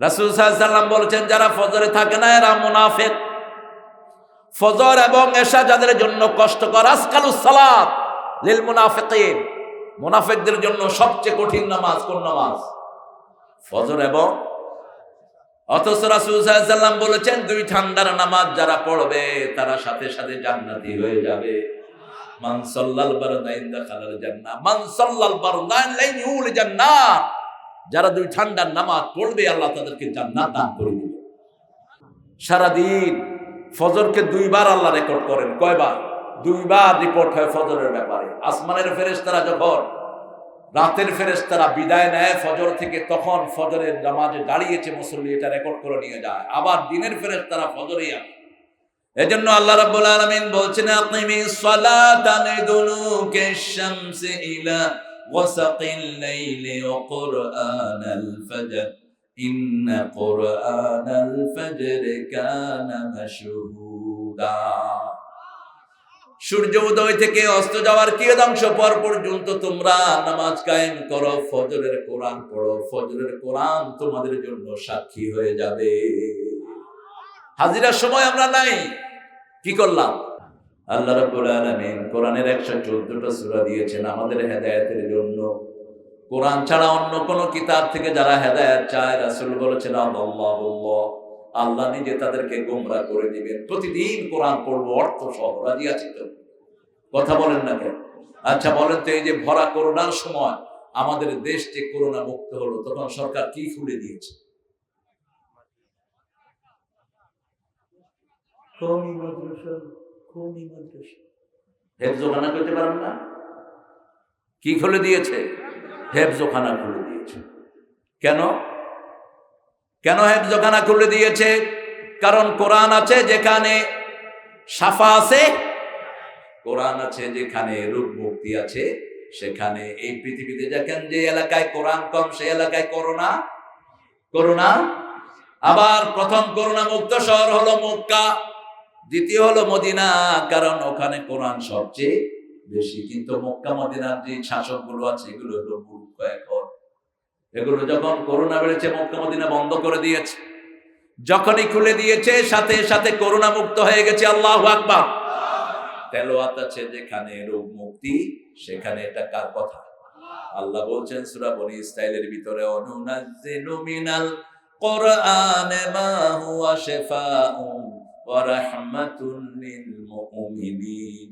রাসুল সাল্লাম বলেছেন, যারা ফজরে থাকে না, এরা মুনাফেক। ফজর এবং এশা যাদের জন্য কষ্টকর, আসকালুস সালাত লিল মুনাফিকিন। মুনাফিকদের জন্য সবচেয়ে কঠিন নামাজ কোন নামাজ? ফজর এবং অথচ রাসূল সাল্লাম বলেছেন, দুই ঠান্ডার নামাজ যারা পড়বে, তারা সাথে সাথে জান্নাতি হয়ে যাবে। মান সাল্লাল বারদাইন দাখালাল জান্নাহ। মান সাল্লাল বারদাইন লাইন ইউল জান্নাহ। যারা দুই ঠান্ডার নামাজ পড়বে, আল্লাহ তাদেরকে জান্নাত দান করে দিবে। সারাদিন ফজরকে দুইবার আল্লাহ রেকর্ড করেন। কয়বার? দুইবার রিপোর্ট হয় ফজরের ব্যাপারে। আসমানের ফেরেশতারা যখন, রাতের ফেরেশতারা বিদায় নেয় ফজর থেকে, তখন ফজরের নামাজে দাঁড়িয়েছে মুসল্লি, এটা রেকর্ড করে নিয়ে যায়। আবার দিনের ফেরেশতারা ফজরে আসে। এজন্য আল্লাহ রাব্বুল আলামিন বলছেন আকিমি সালাতান দুলুকে শামসি ইলা লাইলি ওয়া কুরআনাল ফজর ইন্ন কুরআনাল ফজর কানা মাশহুদা সূর্য উদয় থেকে অস্ত যাওয়ার কি কিয়দাংশ পর পর্যন্ত তোমরা নামাজ কায়েম করো, ফজরের কোরআন পড়ো, ফজরের কোরআন তোমাদের জন্য সাক্ষী হয়ে যাবে। হাজিরার সময় আমরা নাই, কি করলাম? আল্লাহ রাব্বুল আলামিন কোরআনের 114টা সূরা দিয়েছেন আমাদের হেদায়েতের জন্য। কোরআন ছাড়া অন্য কোন কিতাব থেকে যারা হেদায়েত চায়, রাসূল বলেছেন আল্লাহুল্লাহ আল্লাহ নিজে তাদেরকে গোমরা করে দিবেন। প্রতিদিন কোরআন পড়ব, অর্থ সহ রাজি আছে তো। কথা বলেন না কেন? আচ্ছা বলেন তো, এই যে ভরা করোনার সময় আমাদের দেশ যে করোনা মুক্ত হলো, তখন সরকার কি খুলে দিয়েছে? কওমি মাদ্রাসা হেফজোখানা করতে পারেন না? কি খুলে দিয়েছে? হেফজোখানা খুলে দিয়েছে। কেন? কেন হেফজোখানা খুলে দিয়েছে? কারণ কোরআন আছে যেখানে সাফা আছে, কোরআন আছে যেখানে রূপ মুক্তি আছে, সেখানে এই পৃথিবীতে দেখেন যে এলাকায় কোরআন কম, সে এলাকায় করোনা। করোনা? আবার প্রথম করোনা মুক্ত শহর হলো মক্কা। দ্বিতীয় হলো মদিনা, কারণ ওখানে কোরআন সবচেয়ে বেশি। কিন্তু মক্কা, মদিনার যে শাসকগুলো আছে, এগুলো হলো মূর্খ এগুলো যখন করোনা বেড়েছে, মক্কা, মদিনা বন্ধ করে দিয়েছে। যখনই খুলে দিয়েছে, সাথে সাথে করোনা মুক্ত হয়ে গেছে, আল্লাহ আকবার। তেলোয়াত আছে যেখানে রোগ মুক্তি, সেখানে এটা কার কথা? আল্লাহ বলছেন, সুরা বনি ইসরাইলের ভিতরে, অনুনাজ্জিলু মিনাল কোরআনে মা হুয়া শিফাউন ওয়া রাহমাতুন লিল মুমিনিন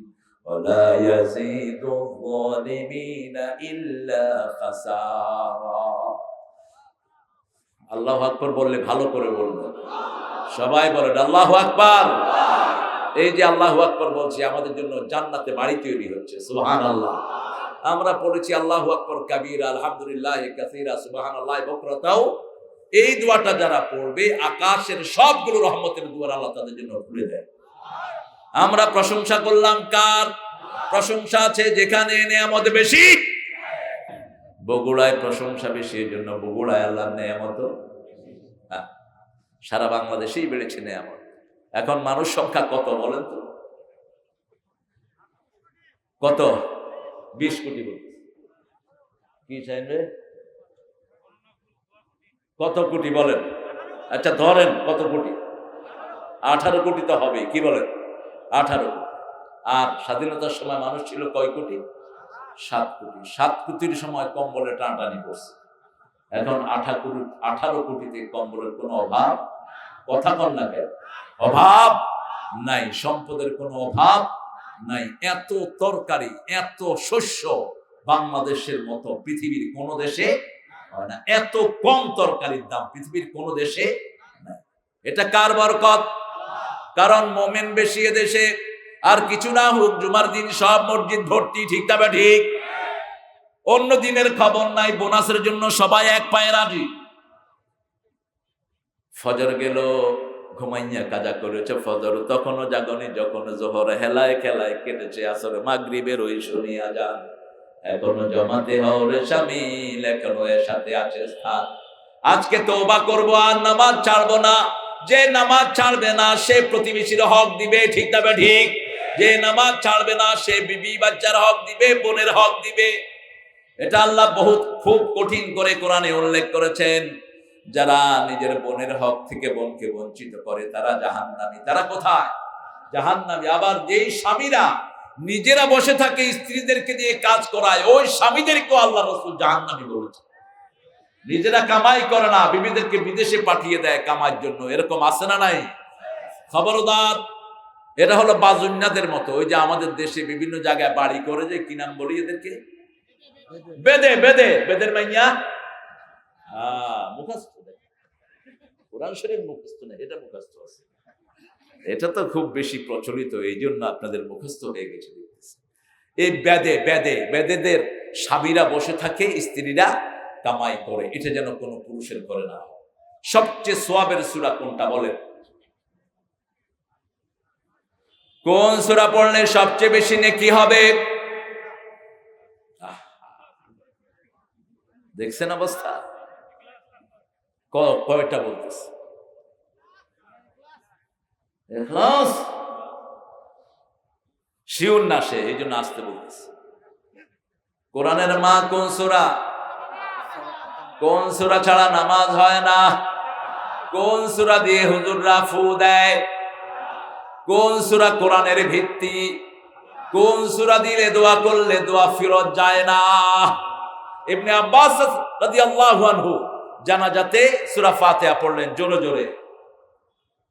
ولا يزيد الظالمين إلا خسارا আল্লাহ আকবর বললে ভালো করে বলবো সবাই বলেন আল্লাহ আকবর এই যে আল্লাহ আকবর বলছি আমাদের জন্য জান্নাতে বাড়ি তৈরি হচ্ছে সুহান আল্লাহ আমরা পড়েছি আল্লাহ আকবর কাবির আলহামদুলিল্লাহ কাসিরা সুবাহান আল্লাহ বকরতাও এই দোয়াটা যারা পড়বে, আকাশের সবগুলো রহমতের দুয়ার আল্লাহ তাদের জন্য খুলে দেয়। আমরা প্রশংসা করলাম কার? প্রশংসা আছে যেখানে নেয়ামত বেশি। বগুড়ায় প্রশংসা বেশি, এই জন্য বগুড়ায় আল্লাহর নেয়ামত। সারা বাংলাদেশেই বেড়েছে নেয়ামত। এখন মানুষ সংখ্যা কত বলেন তো? কত? বিশ কোটি বলতে কি চাইবে কত কোটি বলেন? আচ্ছা ধরেন কত কোটি? আঠারো কোটি তো হবে, কি বলেন? আঠারো কোটি। আর স্বাধীনতার সময় মানুষ ছিল কয় কোটি? সাত কোটি। সাত কোটির সময় কম্বলে টানাটানি করছে। এখন আঠা কোটি, আঠারো কোটিতে কম্বলের কোনো অভাব? কথা কন না কেন? অভাব নাই, সম্পদের কোনো অভাব নাই। এত তরকারি, এত শস্য বাংলাদেশের মতো পৃথিবীর কোন দেশে হয় না। এত কম তরকারির দাম পৃথিবীর কোন দেশে এটা কার বরকত? কারণ মোমেন বেশি দেশে আর কিছু না হোক, জুমার দিন সব মসজিদ ভর্তি, ঠিক ঠিক? অন্য দিনের খবর নাই, বোনাসের জন্য সবাই এক পায়ে রাজি। ফজর গেল, ঘুমাইয়া কাজা করেছে ফজর। তখনও জাগনি, যখন জোহর হেলায় খেলায় কেটেছে আসলে মাগরিবের ওই শুনিয়া যান। এখনও জমাতে হওয়ার সামিল এখনও এর সাথে আছে স্থান। আজকে তওবা করব, আর নামাজ ছাড়বো না। যে নামাজ ছাড়বে না, সে প্রতিবেশীর হক দিবে, ঠিক তবে ঠিক? যে নামাজ ছাড়বে না, সে বিবি বাচ্চার হক দিবে, বোনের হক দিবে। এটা আল্লাহ বহুত খুব কঠিন করে কোরআনে উল্লেখ করেছেন। যারা নিজের বোনের হক থেকে বোনকে বঞ্চিত করে, তারা জাহান্নামী। তারা কোথায়? জাহান্নামী। আবার যেই স্বামীরা নিজেরা বসে থাকে, স্ত্রীদেরকে দিয়ে কাজ করায়। ওই স্বামীদেরকেও আল্লাহ রসুল জাহান্নামী বলেছে নিজেরা কামাই করে না, বিবিদেরকে বিদেশে পাঠিয়ে দেয় কামার জন্য। এরকম আছে না নাই? খবরদার, এটা হলো বাজুন্যাদের মতো। ওই যে আমাদের দেশে বিভিন্ন জায়গায় বাড়ি করে যে, কি নাম বলি এদেরকে? বেদে বেদে, বেদের মাইয়া? হ্যাঁ মুখস্থ নেই। কোরআন শরীফ মুখস্থ নেই, এটা মুখস্থ আছে। এটা তো খুব বেশি প্রচলিত এই জন্য আপনাদের মুখস্থ হয়ে গেছে এই বেদে বেদে, বেদেদের স্বামীরা বসে থাকে, স্ত্রীরা কামাই করে। এটা যেন কোনো পুরুষের করে না সবচেয়ে সোয়াবের সুরা কোনটা বলেন? কোন সুরা পড়লে সবচেয়ে বেশি নেকি হবে? দেখছেন অবস্থা? কয়টা বলতেছে? এখলাস। শিউর না সে, এই জন্য আসতে বলতেছে। কোরআনের মা কোন সুরা? কোন সুরা ছাড়া নামাজ হয় না? কোন সুরা দিয়ে হুজুররা ফু দেয়? কোন সুরা কোরআনের ভিত্তি? কোন সুরা দিলে দোয়া করলে দোয়া ফিরত যায় না? ইবনে আব্বাস রাদিয়াল্লাহু আনহু জানাজাতে সূরা ফাতিহা পড়লেন জোরে জোরে।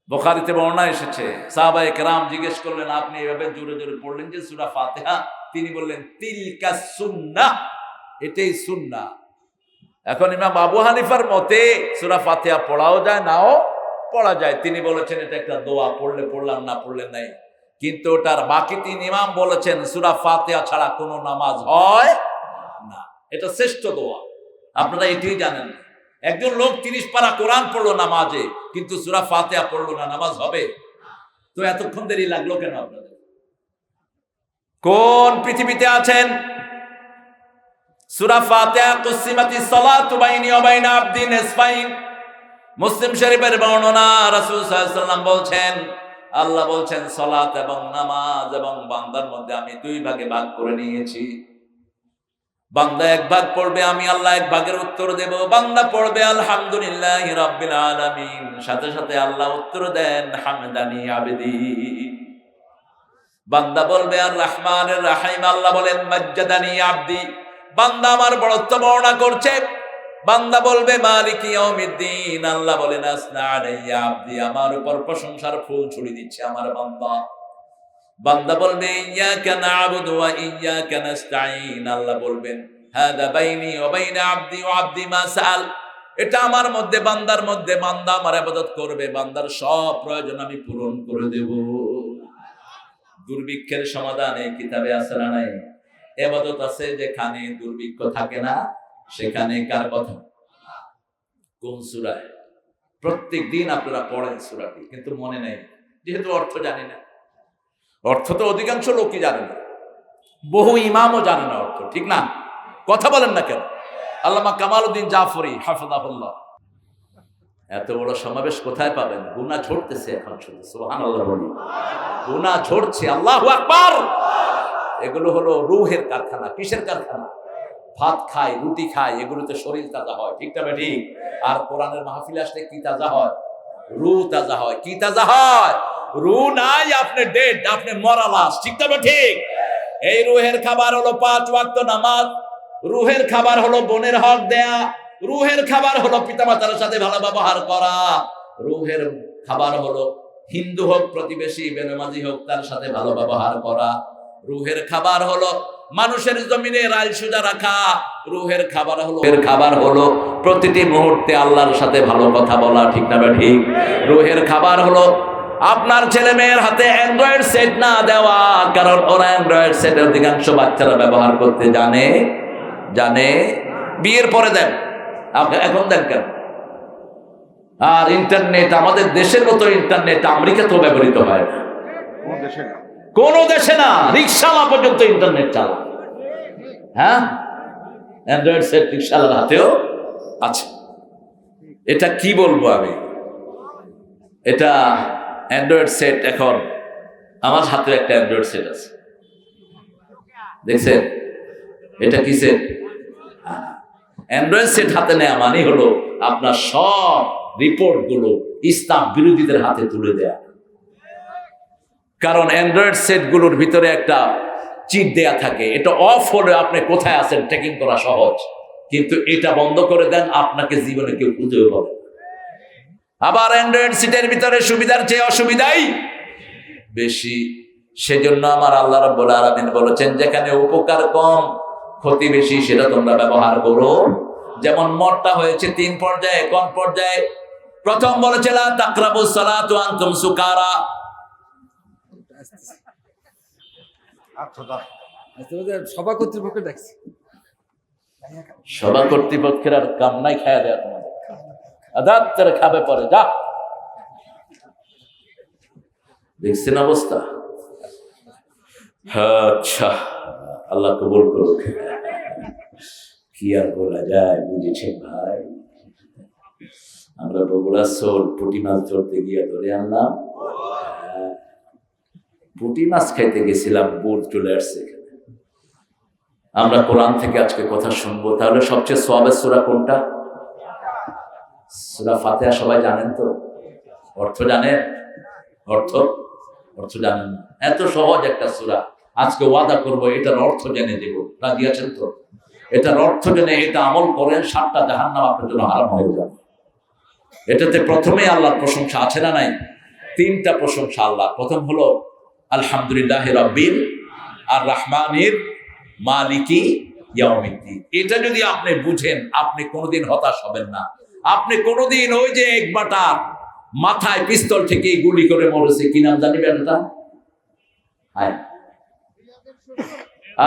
বুখারীতে বর্ণনা এসেছে, সাহাবায়ে কেরাম জিজ্ঞেস করলেন, আপনি এভাবে জোরে জোরে পড়লেন যে সুরা ফাতিহা? তিনি বললেন, তিলকা সুন্নাহ এটাই সুন্নাহ এখন ইমাম আবু হানিফার মতে সুরা ফাতেহা পড়াও যায়, নাও পড়া যায়। তিনি বলেছেন, এটা একটা দোয়া, পড়লে পড়লাম, না পড়লে নাই। কিন্তু ওটার বাকি তিন ইমাম বলেছেন, সুরা ফাতেহা ছাড়া কোনো নামাজ হয় না। এটা শ্রেষ্ঠ দোয়া। আপনারা এটিই জানেন না। একজন লোক তিরিশ পারা কোরআন পড়ল নামাজে, কিন্তু সুরা ফাতেহা পড়ল না, নামাজ হবে? তো এতক্ষণ দেরি লাগল কেন আপনাদের? কোন পৃথিবীতে আছেন? সুরা ফাতেহা কুসিমাতি সালাতু বাইনি ওয়া বাইনা আবদি নিসফাইন মুসলিম শরীফের বর্ণনা রাসূল সাল্লাল্লাহু বলছেন, আল্লাহ বলছেন, সালাত এবং নামাজ এবং বান্দার মধ্যে আমি দুই ভাগে ভাগ করে নিয়েছি। বান্দা এক ভাগ পড়বে, আমি আল্লাহ এক ভাগের উত্তর দেব। বান্দা পড়বে, আলহামদুলিল্লাহ রাব্বিল আলামিন। সাথে সাথে আল্লাহ উত্তর দেন, হামদানি আবেদি। বান্দা বলবে, আর রহমানের রাহিম, আল্লাহ বলেন, মজ্জাদানি আবদি। বান্দা আমার বড়ত্ব বর্ণনা করছে। বান্দা বলবে, মালিক ইয়াউমিদ্দিন। আল্লাহ বলেন, আসনা আলাইয়া আবদি, আমার উপর প্রশংসার ফুল ছড়ি দিচ্ছে আমার বান্দা। বান্দা বলবে আল্লাহ বলবেন এটা আমার মধ্যে, বান্দার মধ্যে, বান্দা আমার করবে, বান্দার সব প্রয়োজন আমি পূরণ করে দেব। দুর্ভিক্ষের সমাধান এই কিতাবে আছে নাই? এবাদত আছে যেখানে দুর্ভিক্ষ থাকে না, সেখানে কার কথা? কোন সুরায়? প্রত্যেক দিন আপনারা পড়েন সূরাটি, কিন্তু মনে নেই, যেহেতু অর্থ জানি না। অর্থ তো অধিকাংশ লোকই জানে না। বহু ইমামও জানে না অর্থ, ঠিক না? কথা বলেন না কেন? আল্লামা কামাল উদ্দিন জাফরি, হাফিজাহুল্লাহ। এত বড় সমাবেশ কোথায় পাবেন? গুনা ঝরতেছে এখন শুধু সোহান বলি। গুনা ঝরছে, আল্লাহ আকবার! এগুলো হলো রুহের কারখানা, কিসের কারখানা? ভাত খায়, রুটি খায়, এগুলোতে শরীর তাজা হয়, ঠিক না ঠিক আর কোরআনের মাহফিল আসলে কি তাজা হয়? রু তাজা হয়, কি তাজা হয়? রু নাই, আপনি ডেড আপনি মরা লাশ ঠিক তবে ঠিক এই রুহের খাবার হলো পাঁচ ওয়াক্ত নামাজ। রুহের খাবার হলো বোনের হক দেয়া। রুহের খাবার হলো পিতামাতার সাথে ভালো ব্যবহার করা। রুহের খাবার হলো হিন্দু হোক, প্রতিবেশী, বেনমাজি হোক, তার সাথে ভালো ব্যবহার করা। রুহের খাবার হলো মানুষের জমিনে রাল সোজা রাখা। রুহের খাবার হলো রুহের খাবার হলো প্রতিটি মুহূর্তে আল্লাহর সাথে ভালো কথা বলা, ঠিক না ঠিক? রুহের খাবার হলো আপনার ছেলে মেয়ের হাতে অ্যান্ড্রয়েড সেট না দেওয়া, কারণ ওরা অ্যান্ড্রয়েড সেটের অধিকাংশ বাচ্চারা ব্যবহার করতে জানে জানে। বিয়ের পরে দেন। এখন দেন কেন? আর ইন্টারনেট আমাদের দেশের মতো ইন্টারনেট আমেরিকাতেও ব্যবহৃত হয়। কোন দেশে না রিক্সাওয়ালা পর্যন্ত ইন্টারনেট চালা হ্যাঁ? অ্যান্ড্রয়েড সেট রিক্সাওয়ালার হাতেও আছে। এটা কি বলব আমি? এটা অ্যান্ড্রয়েড সেট এখন আমার হাতে একটা অ্যান্ড্রয়েড সেট আছে। দেখছেন? এটা কি সেট অ্যান্ড্রয়েড সেট হাতে নেওয়া মানে হলো আপনার সব রিপোর্টগুলো ইসলাম বিরোধীদের হাতে তুলে দেয়া। কারণ অ্যান্ড্রয়েড সেটগুলোর ভিতরে একটা চিট দেয়া থাকে। এটা অফ হলে আপনি কোথায় আছেন ট্রেকিং করা সহজ। কিন্তু এটা বন্ধ করে দেন, আপনাকে জীবনে কেউ খুঁজেও পাবে। আবার অ্যান্ড্রয়েড সিটের ভিতরে সুবিধার চেয়ে অসুবিধাই বেশি। সেজন্য আমার আল্লাহ রাব্বুল আলামিন বলেছেন যেখানে উপকার কম ক্ষতি বেশি সেটা তোমরা ব্যবহার করো। যেমন মরটা হয়েছে তিন পর্যায়ে কোন পর্যায়ে? প্রথম বলেছে লা তাকরাবুস সালাতু আনতুম সুকারা। সভা কর্তৃপক্ষ দেখছি সভা কর্তৃপক্ষের আর কাম নাই খায়া দেয়া তোমাদের। করে খাবে পরে, যা। দেখছেন অবস্থা? আচ্ছা আল্লাহ কবুল করুক। কি আর বলা যায় বুঝেছে ভাই? আমরা বগুড়া সোল পুটি মাছ ধরতে গিয়ে ধরে আনলাম। পুটি মাছ খাইতে গেছিলাম, বোট চলে আসছে আমরা কোরআন থেকে আজকে কথা শুনব, তাহলে সবচেয়ে সোয়াবের সুরা কোনটা? সুরা ফাতেহা সবাই জানেন তো? অর্থ জানেন অর্থ? অর্থ জানেন না। এত সহজ একটা সুরা। আজকে ওয়াদা করব, এটার অর্থ জেনে দেব রাজি আছেন তো? এটার অর্থ জেনে, এটা আমল করেন, সাতটা জাহান্নাম আপনার জন্য হারাম হয়ে যাবে। এটাতে প্রথমে আল্লাহর প্রশংসা আছে না নাই? তিনটা প্রশংসা আল্লাহ প্রথম হলো, আলহামদুলিল্লাহ রব্বিল আর রহমানির মালিকি ইয়াউমিদ্দিন। এটা যদি আপনি বুঝেন, আপনি কোনোদিন হতাশ হবেন না। আপনি কোনোদিন ওই যে এক বাটার মাথায় পিস্তল থেকে গুলি করে মরেছে, কি নাম জানিবেন এটা হায়।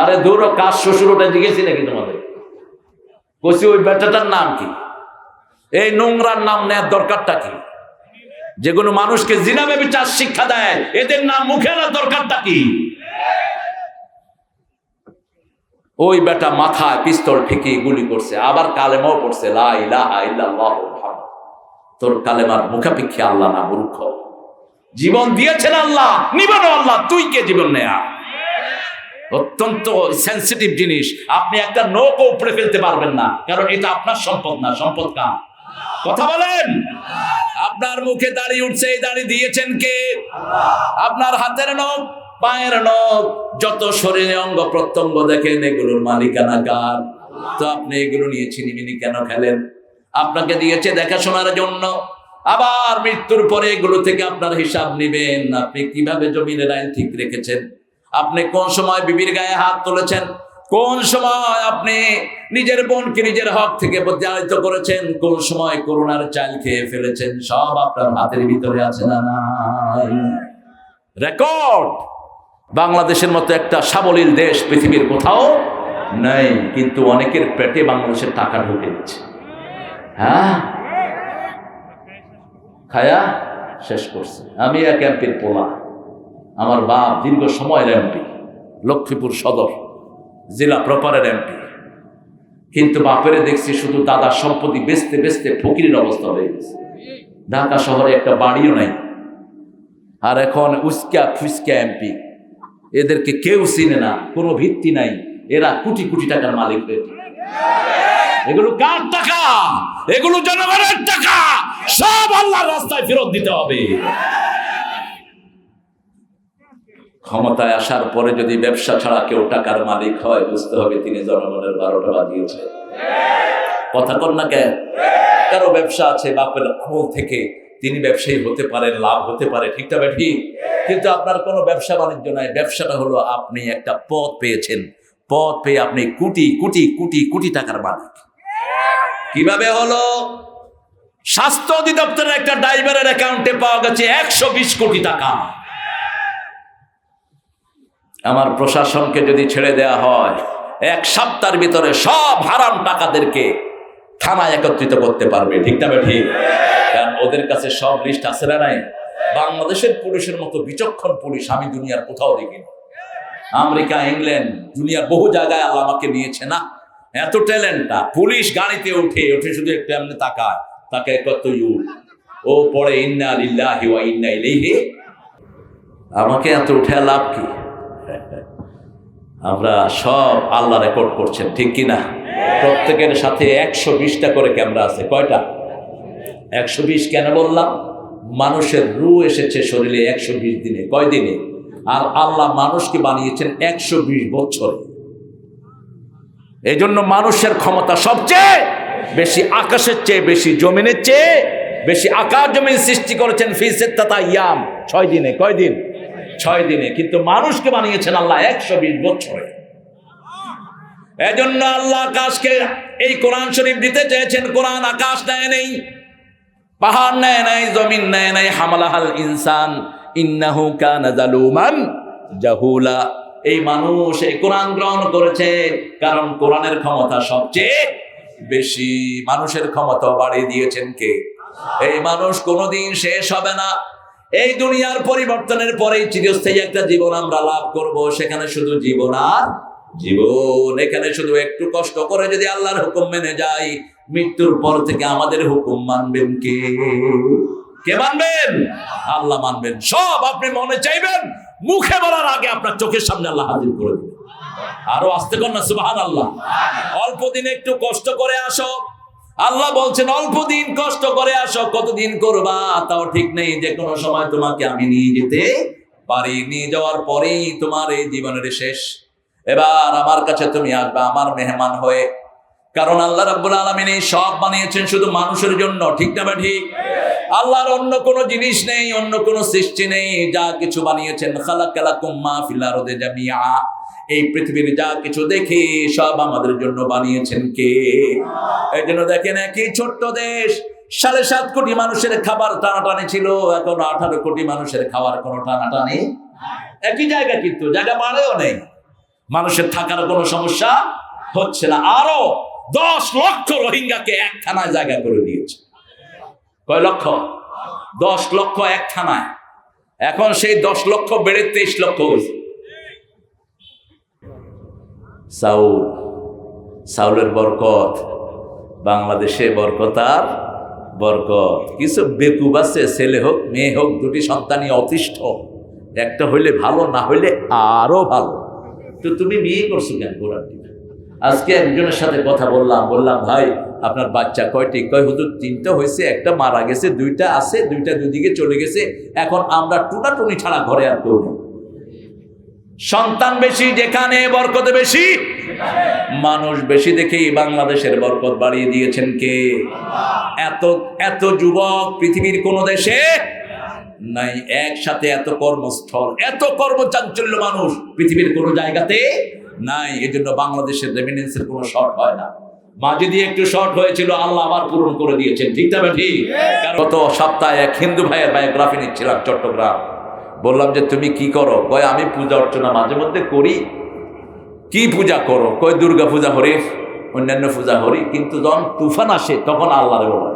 আরে দূর কাজ শ্বশুর ওটা জিজ্ঞেসি নাকি তোমাদের? কষি ওই বেটাটার নাম কি? এই নোংরার নাম নেওয়ার দরকারটা কি? যেগুলো মানুষকে জিনাবে বিচার শিক্ষা দেয়, এদের নাম মুখে দরকারটা কি? ওই বেটা মাথায় পিস্তল ঠেকিয়ে গুলি করছে, আবার কালেমাও পড়ছে। তোর কালেমার মুখাপেক্ষী আল্লাহ না, মূর্খ। জীবন দিয়েছেন আল্লাহ, নিবেন আল্লাহ, তুই কে জীবন নেয়া? অত্যন্ত সেন্সিটিভ জিনিস। আপনি একটা নৌকো উপড়ে ফেলতে পারবেন না, কারণ এটা আপনার সম্পদ না, সম্পদ কার? কথা বলেন? আপনার মুখে দাঁড়িয়ে উঠছে, এই দাঁড়িয়ে দিয়েছেন কে? আপনার হাতের নখ? পায়ের নখ, যত শরীরে অঙ্গ প্রত্যঙ্গ দেখেন, এগুলোর মালিকানা কার? তো আপনি এগুলো নিয়ে ছিনিমিনি কেন খেলেন? আপনাকে দিয়েছে দেখাশোনার জন্য। আবার মৃত্যুর পরে এগুলো থেকে আপনার হিসাব নেবেন। আপনি কীভাবে জমিনের আইন ঠিক রেখেছেন? আপনি কোন সময় বিবির গায়ে হাত তুলেছেন? কোন সময় আপনি নিজের বোনকে নিজের হক থেকে প্রত্যাহিত করেছেন? কোন সময় করোনার চাল খেয়ে ফেলেছেন? সব আপনার হাতের ভিতরে আছে না রেকর্ড! বাংলাদেশের মতো একটা সাবলীল দেশ পৃথিবীর কোথাও নাই, কিন্তু অনেকের পেটে বাংলাদেশের টাকা ঢুকে দিচ্ছে হ্যাঁ? খায়া, শেষ করছে। আমি এক এমপির পোলা। আমার বাপ দীর্ঘ সময়ের এমপি, লক্ষ্মীপুর সদর, জেলা প্রপারের এমপি। কিন্তু বাপেরে দেখছি শুধু দাদার সম্পত্তি বেচতে বেচতে ফকিরের অবস্থা হয়ে গেছে। ঢাকা শহরে একটা বাড়িও নাই। আর এখন উস্কা ফুসকা এমপি। এদেরকে কেউ চিনে না, কোনো ভিত্তি নাই। এরা কোটি কোটি টাকার মালিক হয়েছে এগুলো কার টাকা, এগুলো জনগণের টাকা, সব আল্লাহর রাস্তায় ফেরত দিতে হবে। ক্ষমতায় আসার পরে যদি ব্যবসা ছাড়া কেউ টাকার মালিক হয়, বুঝতে হবে তিনি জনগণের বারোটা বাজিয়েছে। কথা কর না কেন? কারও ব্যবসা আছে, বাপের আমল থেকে তিনি ব্যবসায়ী হতে পারেন, লাভ হতে পারে ঠিকটা ঠিক কিন্তু আপনার কোনো ব্যবসা বাণিজ্য নাই, ব্যবসাটা হলো আপনি একটা পথ পেয়েছেন। পথ পেয়ে আপনি কোটি কোটি কোটি কোটি টাকার মালিক। কীভাবে হলো? স্বাস্থ্য অধিদপ্তরের একটা ড্রাইভারের অ্যাকাউন্টে পাওয়া গেছে একশো বিশ কোটি টাকা। আমার প্রশাসনকে যদি ছেড়ে দেয়া হয়, এক সপ্তাহের ভিতরে সব হারাম টাকাদেরকে থানায় একত্রিত করতে পারবে, ঠিক না ঠিক কারণ ওদের কাছে সব লিস্ট আছে না নাই? বাংলাদেশের পুলিশের মতো বিচক্ষণ পুলিশ আমি দুনিয়ার কোথাও দেখিনি। আমেরিকা, ইংল্যান্ড, দুনিয়ার বহু জায়গায় আল্লাহ আমাকে নিয়েছে না? এত ট্যালেন্টটা। পুলিশ গাড়িতে উঠে উঠে শুধু একটু এমনি তাকায়। তাকে কত ইউ। ও পরে ইন্না লিল্লাহি ইন্না আমাকে এত উঠে লাভ কি? আমরা সব আল্লাহ রেকর্ড করছেন, ঠিক কি না প্রত্যেকের সাথে একশো বিশটা করে ক্যামেরা আছে, কয়টা? একশো বিশ কেন বললাম? মানুষের রু এসেছে শরীরে একশো বিশ দিনে, কয় দিনে? আর আল্লাহ মানুষকে বানিয়েছেন একশো বিশ বছরে। এই জন্য মানুষের ক্ষমতা সবচেয়ে বেশি, আকাশের চেয়ে বেশি, জমিনের চেয়ে বেশি আকাশ জমিন সৃষ্টি করেছেন ফিসের তাতা ইয়াম ছয় দিনে, কয় দিন? ছয় দিনে, কিন্তু মানুষকে বানিয়েছেন আল্লাহ একশো বিশ বছরে। এজন্য আল্লাহ আকাশকে এই কোরআন শরীফ দিতে চেয়েছেন, কোরআন আকাশ নেয় নেই, পাহাড় নেয় নাই জমিন নেয় নাই হামালাহাল ইনসান, ইন্নাহু কানা জালুমান জাহুলা। এই মানুষ এই কোরআন গ্রহণ করেছে কারণ কোরআনের ক্ষমতা সবচেয়ে বেশি। মানুষের ক্ষমতা বাড়িয়ে দিয়েছেন কে? এই মানুষ কোনোদিন শেষ হবে না। এই দুনিয়ার পরিবর্তনের পরেই চিরস্থায়ী একটা জীবন আমরা লাভ করব। সেখানে শুধু জীবন আর জীবন। এখানে শুধু একটু কষ্ট করে যদি আল্লাহর হুকুম মেনে যাই, মৃত্যুর পর থেকে আমাদের হুকুম মানবেন কে? কে মানবেন? আল্লাহ মানবেন। সব আপনি মনে চাইবেন, মুখে বলার আগে আপনার চোখের সামনে আল্লাহ হাজির করে দেবেন। আরও আসতে কর না সুবাহান আল্লাহ অল্প দিন একটু কষ্ট করে আসো আল্লাহ বলছেন, অল্প দিন কষ্ট করে আসো, কতদিন করবা? তাও ঠিক নেই, যে কোনো সময় তোমাকে আমি নিয়ে যেতে পারি। নিয়ে যাওয়ার পরেই তোমার এই জীবনের শেষ। এবার আমার কাছে তুমি আসবা, আমার মেহমান হয়ে। কারণ আল্লাহ রাব্বুল আলমিন এই সব বানিয়েছেন শুধু মানুষের জন্য, ঠিক না বা ঠিক। আল্লাহর অন্য কোনো জিনিস নেই, অন্য কোনো সৃষ্টি নেই। যা কিছু বানিয়েছেন জামিআ। এই পৃথিবীর যা কিছু দেখি, সব আমাদের জন্য বানিয়েছেন কে? এই জন্য দেখেন একই ছোট্ট দেশ, সাড়ে সাত কোটি মানুষের খাবার টানাটানি ছিল, এখন আঠারো কোটি মানুষের খাবার কোনো টানাটানি একই জায়গা কিন্তু, জায়গা বাড়েও নেই। মানুষের থাকার কোনো সমস্যা হচ্ছে না। আরও দশ লক্ষ রোহিঙ্গাকে এক থানায় জায়গা করে দিয়েছে। কয় লক্ষ? দশ লক্ষ এক থানায়। এখন সেই দশ লক্ষ বেড়ে তেইশ লক্ষ হয়েছে। সাউল, সাউলের বরকত, বাংলাদেশে বরকত আর বরকত। কিছু বেকুব আছে, ছেলে হোক, মেয়ে হোক, দুটি সন্তানই অতিষ্ঠ। একটা হইলে ভালো, না হইলে আরও ভালো। তো তুমি বিয়ে করছ কেন? গোড়ার আজকে একজনের সাথে কথা বললাম বললাম, ভাই, আপনার বাচ্চা কয়টি? কয়, হুজুর, তিনটা হয়েছে, একটা মারা গেছে, দুইটা আছে, দুইটা দুদিকে চলে গেছে, এখন আমরা টুনাটুনি ছাড়া ঘরে আর কেউ নেই। সন্তান বেশি, যেখানে বরকত বেশি, মানুষ বেশি দেখেই বাংলাদেশের বরকত বাড়িয়ে দিয়েছেন কে? এত এত যুবক পৃথিবীর কোন দেশে নাই, একসাথে এত কর্মস্থল, এত কর্মচাঞ্চল্য মানুষ পৃথিবীর কোন জায়গাতে নাই এজন্য বাংলাদেশের রেমিনেন্সের কোনো শর্ট হয় না। মাঝে দিয়ে একটু শর্ট হয়েছিল আল্লাহ আবার পূরণ করে দিয়েছেন। ঠিক তবে ঠিক। গত সপ্তাহে এক হিন্দু ভাইয়ের বায়োগ্রাফি নিচ্ছিলাম চট্টগ্রাম। বললাম যে তুমি কি করো? কয় আমি পূজা অর্চনা মাঝে মধ্যে করি। কি পূজা করো? কয় দুর্গা পূজা হরি অন্যান্য পূজা হরি। কিন্তু যখন তুফান আসে তখন আল্লাহরে বলা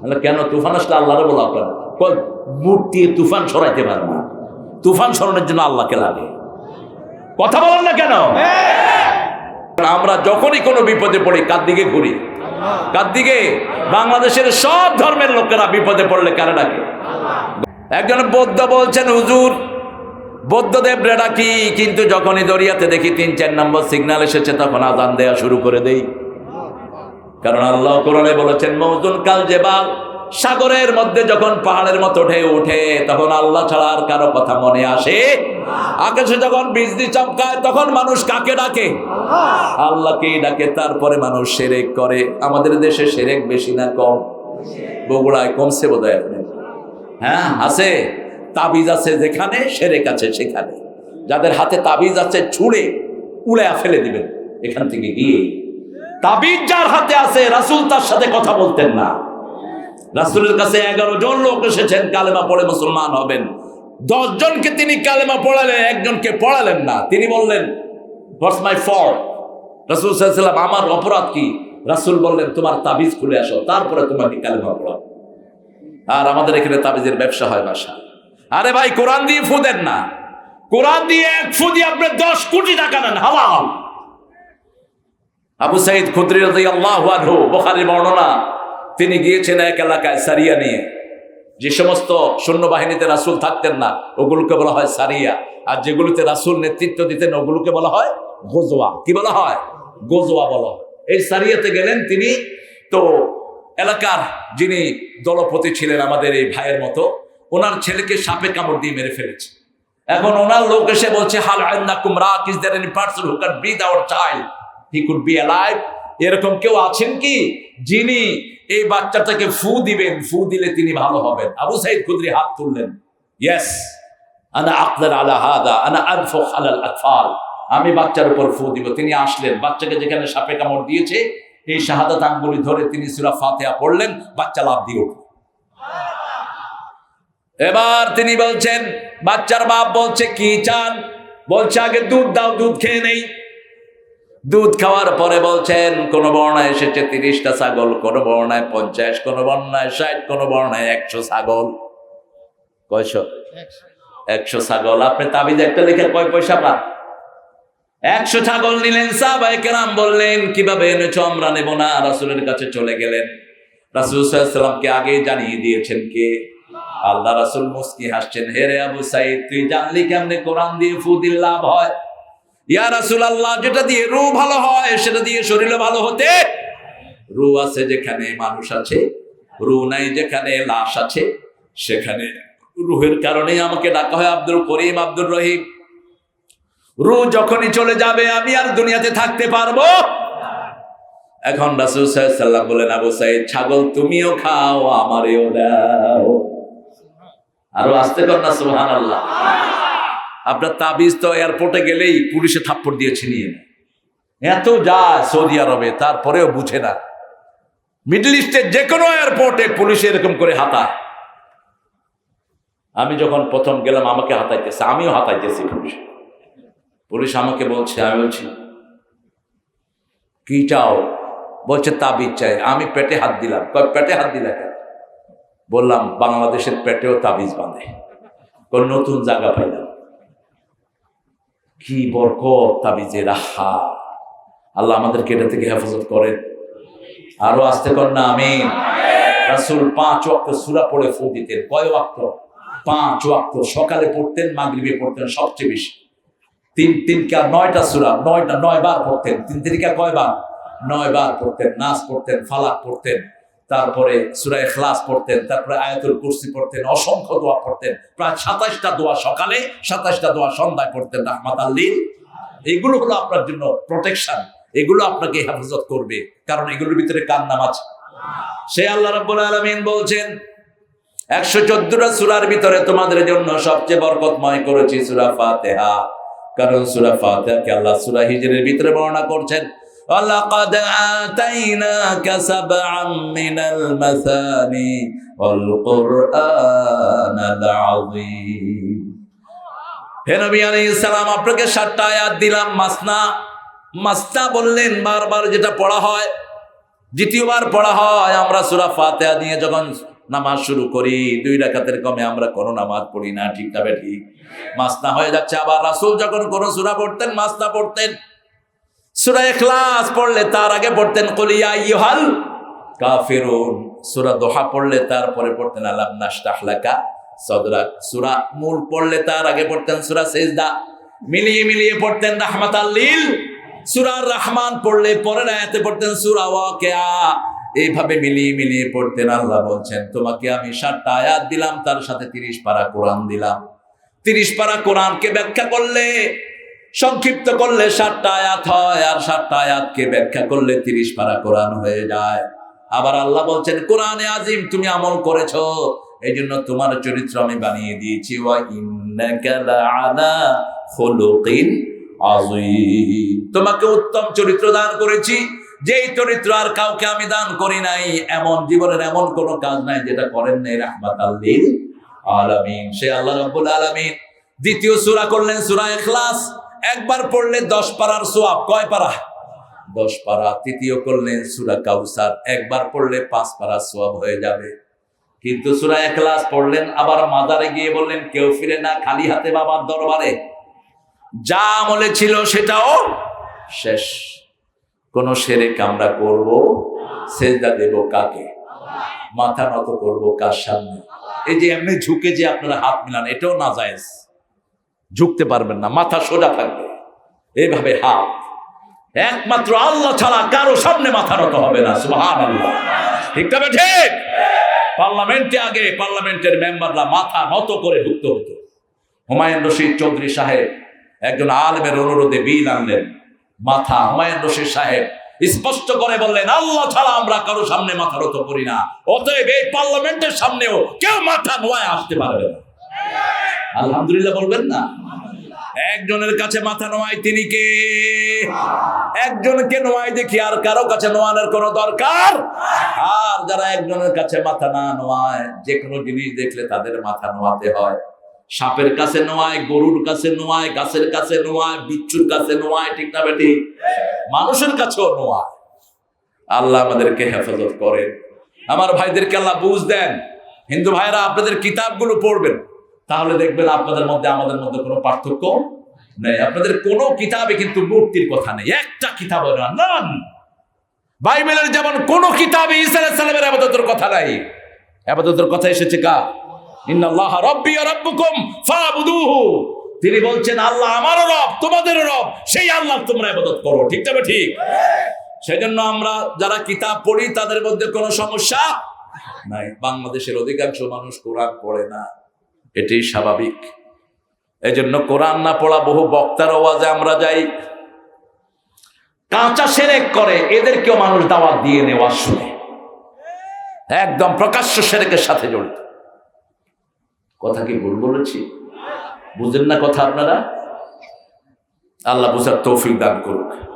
তাহলে কেন? তুফান আসলে আল্লাহরে বলা কেন কয় মূর্তি তুফান সরাইতে পারে না। তুফান সরানোর জন্য আল্লাহকে লাগে। কথা বলেন না কেন? আমরা যখনই কোনো বিপদে পড়ি, কার দিকে ঘুরি? কার দিকে? বাংলাদেশের সব ধর্মের লোকেরা বিপদে পড়লে কারে ডাকে? একজন বৌদ্ধ বলছেন, হুজুর, বৌদ্ধদেব ডাকি কিন্তু যখনই দরিয়াতে দেখি তিন, চার নম্বর সিগন্যাল এসেছে, তখন আজান দেয়া শুরু করে দেই। কারণ আল্লাহ কোরআনে বলেছেন, মৌজুন কাল জেবাল সাগরের মধ্যে যখন পাহাড়ের মতো ঢেউ ওঠে, তখন আল্লাহ ছাড়া আর কারও কথা মনে আসে? আকাশে যখন বিজলি চমকায়, তখন মানুষ কাকে ডাকে? আল্লাহকেই ডাকে? তারপরে মানুষ সেরেক করে। আমাদের দেশে সেরেক বেশি না কম। বগুড়ায় কমছে বোধ হয় এখন। হ্যাঁ আছে। তাবিজ আছে যেখানে, সেরেক আছে সেখানে। যাদের হাতে তাবিজ আছে, ছুঁড়ে উড়ে ফেলে দিবেন এখান থেকে গিয়ে। তাবিজ যার হাতে আছে, রাসূল তার সাথে কথা বলতেন না। রাসূলের কাছে এগারো জন লোক এসেছেন, কালেমা পড়ে মুসলমান হবেন। দশ জনকে তিনি কালেমা পড়ালেন, একজনকে পড়ালেন না। তিনি বললেন হোয়াটস মাই ফল্ট রাসূল আমার অপরাধ কি? রাসূল বললেন, তোমার তাবিজ খুলে আসো, তারপরে তোমাকে কালেমা পড়াবো। আর আমাদের এখানে তাবিজের ব্যবসা হয় বাসা আরে ভাই, কোরআন দিয়ে ফু দেন না। কোরআন দিয়ে এক ফু দিয়ে আপনি দশ কোটি টাকা নেন, হালাল। আবু সাইদ খুদ্রি আনহু, বুখারীর বর্ণনা তিনি গিয়েছেন এক এলাকায় সারিয়া নিয়ে। যে সমস্ত সৈন্যবাহিনীতে রাসূল থাকতেন না, ওগুলোকে বলা হয় সারিয়া। আর যেগুলোতে রাসূল নেতৃত্ব দিতেন, ওগুলোকে বলা হয় গোজোয়া কি বলা হয়? গোজোয়া বলা হয়। এই সারিয়াতে গেলেন তিনি। তো এলাকার যিনি দলপতি ছিলেন আমাদের এই ভাইয়ের মতো, ওনার ছেলেকে সাপে কামড় দিয়ে মেরে ফেলেছে। এখন ওনার লোক এসে বলছে, হাল আইন্নাকুম রাক is there any person who can breathe child he could be alive এরকম কেউ আছেন কি? যিনি এই বাচ্চাটাকে ফু দিবেন, ফু দিলে তিনি ভালো হবেন। আবু সাইদ খুদরি হাত তুললেন। ইয়েস, আনা আকদার আলা হাদা, আনা আনফুখ আলাল আতফাল। আমি বাচ্চার উপর ফু দিব। তিনি আসলেন। বাচ্চাকে যেখানে সাপে কামড় দিয়েছে, এই শাহাদাত আঙ্গুলি ধরে তিনি সুরা ফাতিহা পড়লেন, বাচ্চা লাভ দিয়ে উঠল। এবার তিনি বলছেন, বাচ্চার বাপ বলছে, কি চান? বলছে, আগে দুধ দাও, দুধ খেয়ে নেই। দুধ খাওয়ার পরে বলছেন, কোন বর্ণায় এসেছে তিরিশটা ছাগল, কোন বর্ণায় পঞ্চাশ, কোন বর্ণায় ষাট, কোন বর্ণায় একশো ছাগল। কয়শো? একশো ছাগল। আপনি তাবিজ একটা লিখে কয় পয়সা পান? একশো ছাগল নিলেন, সাহাবায়ে কেরাম বললেন, কীভাবে এনেছো? আমরা নেব না। রাসূলের কাছে চলে গেলেন। রাসূল সাল্লামকে আগেই জানিয়ে দিয়েছেন কে? আল্লাহ রাসুল মুস্কি হাসছেন, হে রে আবু সাইদ, তুই জানলি কেমনে কোরআন দিয়ে ফুদিল লাভ হয়? ইয়া রাসূল আল্লাহ যেটা দিয়ে রু ভালো হয়, সেটা দিয়ে শরীরে ভালো হতে। রু আছে যেখানে মানুষ আছে রু নাই যেখানে লাশ আছে, সেখানে রুহের কারণেই আমাকে ডাকা হয় আব্দুল করিম আব্দুর রহিম। রু যখনই চলে যাবে, আমি আর দুনিয়াতে থাকতে পারব। এখন রাসুল সাল্লাম বলেন, আবু সাইদ, ছাগল তুমিও খাও, আমারেও দাও। আরও আসতে কর না সুহান আল্লাহ আপনার তাবিজ তো এয়ারপোর্টে গেলেই পুলিশে থাপ্পড় দিয়ে ছিনিয়ে নেয় এত যা সৌদি আরবে, তারপরেও বুঝে না। মিডল ইস্টের যে কোনো এয়ারপোর্টে পুলিশ এরকম করে হাতায় আমি যখন প্রথম গেলাম, আমাকে হাতাইতেছে আমিও হাতাইতেছি পুলিশ। পুলিশ আমাকে বলছে, আমি বলছি, কি চাও? বলছে, তাবিজ চাই। আমি পেটে হাত দিলাম। কয়, পেটে হাত দিলা কেন? বললাম, বাংলাদেশের পেটেও তাবিজ বাঁধে। কোন নতুন জায়গা পাইলাম। কি বরকত তাবিজের আহা আল্লাহ আমাদেরকে এটা থেকে হেফাজত করেন। আরও আসতে কর না আমি রাসুল পাঁচ ওয়াক্ত সুরা পড়ে ফু দিতেন। কয় ওয়াক্ত? পাঁচ ওয়াক্ত। সকালে পড়তেন মাগরিবে পড়তেন সবচেয়ে বেশি। তিন তিনকা নয়টা সুরা নয়টা নয় বার পড়তেন। তিন তিনকা কয়বার? নয় বার পড়তেন। নাচ পড়তেন ফালাক পড়তেন। তারপরে সুরা এখলাস পড়তেন, তারপরে আয়াতুল কুরসি পড়তেন, অসংখ্য দোয়া পড়তেন। প্রায় সাতাশটা দোয়া সকালে, সাতাশটা দোয়া সন্ধ্যায় পড়তেন রহমাত আল্লিল এগুলো হলো আপনার জন্য প্রোটেকশন এগুলো আপনাকে হেফাজত করবে, কারণ এগুলোর ভিতরে কার নাম আছে? সে আল্লাহ রাব্বুল আলামিন বলছেন, একশো চোদ্দটা সুরার ভিতরে তোমাদের জন্য সবচেয়ে বরকতময় করেছি সুরা ফাতেহা। কারণ সুরা ফাতিহাকে আল্লাহ সুরা হিজরের ভিতরে বর্ণনা করছেন وَلَقَدْ آتَيْنَاكَ سَبْعًا مِنَ الْمَثَانِي وَالْقُرْآنَ الْعَظِيمَ হে নবী আলাইহিস সালাম আপনাকে সাতটা আয়াত দিলাম মাসনা মাসনা বললেন বারবার যেটা পড়া হয় দ্বিতীয়বার পড়া হয় আমরা সূরা ফাতিহা দিয়ে যখন নামাজ শুরু করি দুই রাকাতের কমে আমরা কোনো নামাজ পড়ি না ঠিক না ঠিক মাসনা হয়ে যাচ্ছে আবার রাসূল যখন কোনো সূরা পড়তেন মাসনা পড়তেন সূরা ইখলাস পড়লে তার আগে পড়তেন কলিয়া ইউহাল কাফিরুন। সূরা দোহা পড়লে তারপরে পড়তেন আলাম নাশরাহ লাকা সদরাক সূরা মূল পড়লে তার আগে পড়তেন সূরা সিজদা। মিলিয়ে মিলিয়ে পড়তেন রাহমাতাল লিল। সূরা রহমান পড়লে পরের আয়াতে পড়তেন সূরা ওয়াকিয়া। এইভাবে মিলিয়ে মিলিয়ে পড়তেন। আল্লাহ বলছেন, তোমাকে আমি সাতটা আয়াত দিলাম, তার সাথে তিরিশ পারা কোরআন দিলাম। তিরিশ পারা কোরআনকে ব্যাখ্যা করলে সংক্ষিপ্ত করলে সাতটা আয়াত হয় আর সাতটা আয়াতকে ব্যাখ্যা করলে তিরিশ পারা কোরআন হয়ে যায়। আবার আল্লাহ বলছেন, কোরআনে আজিম, তুমি আমল করেছ। এই জন্য তোমার চরিত্র আমি বানিয়ে দিয়েছি। তোমাকে উত্তম চরিত্র দান করেছি। যেই চরিত্র আর কাউকে আমি দান করি নাই, এমন জীবনের এমন কোন কাজ নাই যেটা করেন নাই রাহমাত আলামিন। সে আল্লাহ রাব্বুল আলামিন। দ্বিতীয় সূরা করলেন সূরা ইখলাস। একবার পড়লে দশ পারার সোয়াব, কয় পারা? দশ পারা। তৃতীয় করলেন সুরা কাউসার, একবার পড়লে পাঁচ পারা সোয়াব হয়ে যাবে। কিন্তু সূরা ইখলাস পড়লেন, আবার মাজারে গিয়ে বললেন, কেউ ফিরে না, খালি হাতে বাবার দরবারে। যা আমলে ছিল সেটাও শেষ। কোন সেরে কামরা করব, সেজদা দেব কাকে? মাথা নত করব কার সামনে? এই যে এমনি ঝুঁকে যে আপনারা হাত মিলান, এটাও না যায় ঝুঁকতে পারবেন না, মাথা সোজা থাকবে। এইভাবে হাত। একমাত্র আল্লাহ ছাড়া কারও সামনে মাথা নত হবে না ঠিক ঠিক? পার্লামেন্টে আগে পার্লামেন্টের মেম্বাররা মাথা নত করে ঢুকতে হতো। হুমায়ুন রশিদ চৌধুরী সাহেব একজন আলমের অনুরোধে বিল আনলেন। মাথা হুমায়ুন রশিদ সাহেব স্পষ্ট করে বললেন, আল্লাহ ছাড়া আমরা কারও সামনে মাথা নত করি না। অতএব এই পার্লামেন্টের সামনেও কেউ মাথা নোয়ায় আসতে পারবে না। আলহামদুলিল্লাহ বলবেন না? একজনের কাছে মাথা নোয়াই তিনি কে? একজনকে নোয়াই দেখি আর কারও কাছে নোয়ানোর কোনো দরকার? আর যারা একজনের কাছে মাথা না নোয়ায়, যে কোনো জিনিস দেখলে তাদের মাথা নোয়াতে হয়। সাপের কাছে নোয়ায়, গরুর কাছে নোয়ায়, গাছের কাছে নোয়ায়, বিচ্ছুর কাছে নোয়ায়, ঠিক না বেটি? মানুষের কাছেও নোয়ায়। আল্লাহ আমাদেরকে হেফাজত করেন। আমার ভাইদেরকে আল্লাহ বুঝ দেন। হিন্দু ভাইরা আপনাদের কিতাবগুলো পড়বেন। তাহলে দেখবেন আপনাদের মধ্যে, আমাদের মধ্যে কোনো পার্থক্য নেই। আপনাদের কোনো কিতাবে কিন্তু মূর্তির কথা নেই। একটা কিতাব না নান বাইবেলের যেমন কোনো কিতাবে আলাইহিস সালামের আবাদতের কথা নাই। আবাদতের কথা এসেছে কা ইন্নাল্লাহ রাব্বি রাব্বুকুম ফাবুদুহু। তিনি বলছেন, আল্লাহ আমারও রব, তোমাদেরও রব, সেই আল্লাহ তোমরা ইবাদত করো। ঠিক তবে ঠিক? সেজন্য আমরা যারা কিতাব পড়ি, তাদের মধ্যে কোনো সমস্যা নাই। বাংলাদেশের অধিকাংশ মানুষ কোরআন পড়ে না। এটি স্বাভাবিক। এই জন্য কোরআন না পড়া বহু বক্তার আওয়াজে আমরা যাই। কাঁচা সেরেক করে, এদেরকেও মানুষ দাওয়াত দিয়ে নেওয়া শুনে। একদম প্রকাশ্য সেরেকের সাথে জড়িত। কথা কি ভুল বলেছি? বুঝেন না কথা আপনারা? আল্লাহ বুঝার তৌফিক দান করুক।